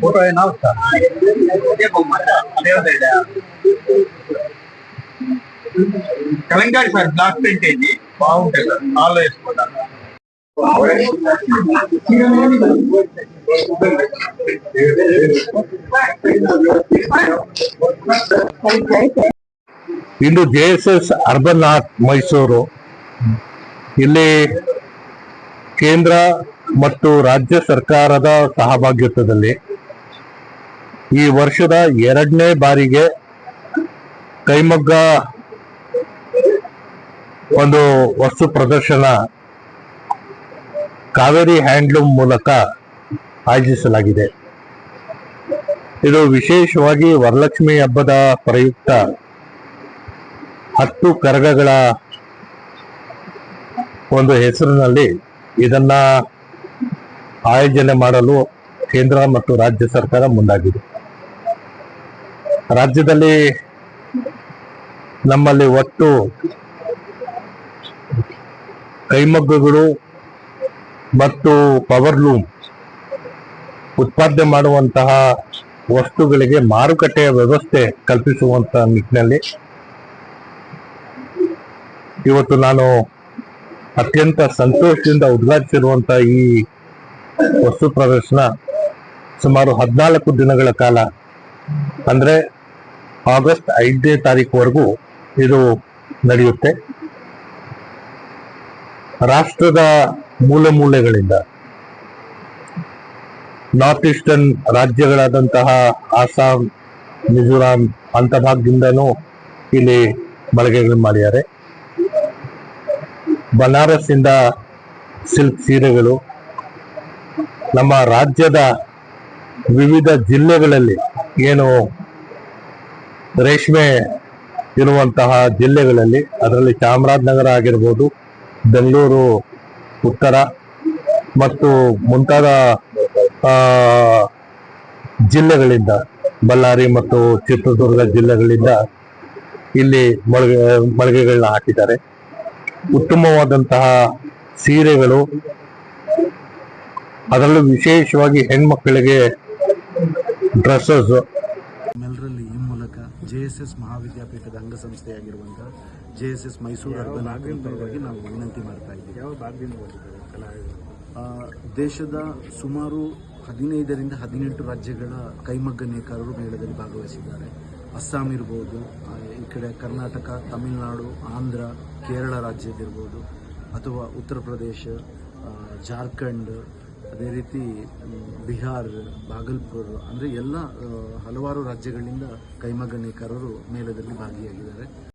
Photo అయినా వస్తా Telangana sir black print అయింది బాగుంటాయి సార్ హాల్లో వేసుకుంటాను ಇಂದು J S S urban art Mysuru. ಇಲ್ಲಿ ಕೇಂದ್ರ ಮತ್ತು ರಾಜ್ಯ ಸರ್ಕಾರದ ಸಹಭಾಗಿತ್ವದಲ್ಲಿ ಈ ವರ್ಷದ ಎರಡನೇ ಬಾರಿಗೆ ಕೈಮಗ್ಗ ಒಂದು ವಸ್ತು ಪ್ರದರ್ಶನ ಕಾವೇರಿ ಹ್ಯಾಂಡ್ಲೂಮ್ ಮೂಲಕ ಆಯೋಜಿಸಲಾಗಿದೆ. ಇದು ವಿಶೇಷವಾಗಿ ವರಲಕ್ಷ್ಮಿ ಹಬ್ಬದ ಪ್ರಯುಕ್ತ ಹತ್ತು ಕರಗಗಳ ಒಂದು ಹೆಸರಿನಲ್ಲಿ ಇದನ್ನ ಆಯೋಜನೆ ಮಾಡಲು ಕೇಂದ್ರ ಮತ್ತು ರಾಜ್ಯ ಸರ್ಕಾರ ಮುಂದಾಗಿದೆ. ರಾಜ್ಯದಲ್ಲಿ ನಮ್ಮಲ್ಲಿ ಒಟ್ಟು ಕೈಮಗ್ಗಗಳು ಮತ್ತು ಪವರ್ ಲೂಮ್ ಉತ್ಪಾದನೆ ಮಾಡುವಂತಹ ವಸ್ತುಗಳಿಗೆ ಮಾರುಕಟ್ಟೆಯ ವ್ಯವಸ್ಥೆ ಕಲ್ಪಿಸುವಂತಹ ನಿಟ್ಟಿನಲ್ಲಿ ಇವತ್ತು ನಾನು ಅತ್ಯಂತ ಸಂತೋಷದಿಂದ ಉದ್ಘಾಟಿಸಿರುವಂತಹ ಈ ವಸ್ತು ಪ್ರದರ್ಶನ ಸುಮಾರು ಹದಿನಾಲ್ಕು ದಿನಗಳ ಕಾಲ. ಅಂದ್ರೆ ಆಗಸ್ಟ್ ಐದನೇ ತಾರೀಕುವರೆಗೂ ಇದು ನಡೆಯುತ್ತೆ. ರಾಷ್ಟ್ರದ ಮೂಲ ಮೂಲೆಗಳಿಂದ ನಾರ್ತ್ ಈಸ್ಟರ್ನ್ ರಾಜ್ಯಗಳಾದಂತಹ ಅಸ್ಸಾಂ ಮಿಜೋರಾಂ ಅಂತ ಭಾಗದಿಂದನೂ ಇಲ್ಲಿ ಬಳಕೆಗಳು ಮಾಡಿದ್ದಾರೆ. ಬನಾರಸ್ ಸಿಲ್ಕ್ ಸೀರೆಗಳು, ನಮ್ಮ ರಾಜ್ಯದ ವಿವಿಧ ಜಿಲ್ಲೆಗಳಲ್ಲಿ ಏನು ರೇಷ್ಮೆ ಇರುವಂತಹ ಜಿಲ್ಲೆಗಳಲ್ಲಿ, ಅದರಲ್ಲಿ ಚಾಮರಾಜನಗರ ಆಗಿರ್ಬೋದು ಬೆಂಗಳೂರು ಉತ್ತರ ಮತ್ತು ಮುಂತಾದ ಜಿಲ್ಲೆಗಳಿಂದ, ಬಳ್ಳಾರಿ ಮತ್ತು ಚಿತ್ರದುರ್ಗ ಜಿಲ್ಲೆಗಳಿಂದ ಇಲ್ಲಿ ಮಳಿಗೆ ಮಳಿಗೆಗಳನ್ನ ಹಾಕಿದ್ದಾರೆ. ಉತ್ತಮವಾದಂತಹ ಸೀರೆಗಳು, ಅದರಲ್ಲೂ ವಿಶೇಷವಾಗಿ ಹೆಣ್ಮಕ್ಕಳಿಗೆ ಡ್ರೆಸ್ಸಸ್ ಈ ಮೂಲಕ ಜೆ ಎಸ್ ಎಸ್ ಮಹಾವಿದ್ಯಾಪೀಠದ ಅಂಗಸಂಸ್ಥೆಯಾಗಿರುವಂತಹ J S S Mysuru urban ಪರವಾಗಿ ನಾವು ವಿನಂತಿ ಮಾಡ್ತಾ ಇದ್ದೀವಿ. ಯಾವ ದೇಶದ ಸುಮಾರು ಹದಿನೈದರಿಂದ ಹದಿನೆಂಟು ರಾಜ್ಯಗಳ ಕೈಮಗ್ಗ ನೇಕಾರರು ಮೇಳದಲ್ಲಿ ಭಾಗವಹಿಸಿದ್ದಾರೆ. ಅಸ್ಸಾಂ ಇರ್ಬೋದು ಈ ಕಡೆ ಕರ್ನಾಟಕ ತಮಿಳುನಾಡು ಆಂಧ್ರ ಕೇರಳ ರಾಜ್ಯದಿರ್ಬೋದು ಅಥವಾ ಉತ್ತರ ಪ್ರದೇಶ ಜಾರ್ಖಂಡ್ ಅದೇ ರೀತಿ ಬಿಹಾರ್ ಬಾಗಲ್ಪುರ್ ಅಂದರೆ ಎಲ್ಲ ಹಲವಾರು ರಾಜ್ಯಗಳಿಂದ ಕೈಮಗಣಿಕಾರರು ಮೇಳದಲ್ಲಿ ಭಾಗಿಯಾಗಿದ್ದಾರೆ.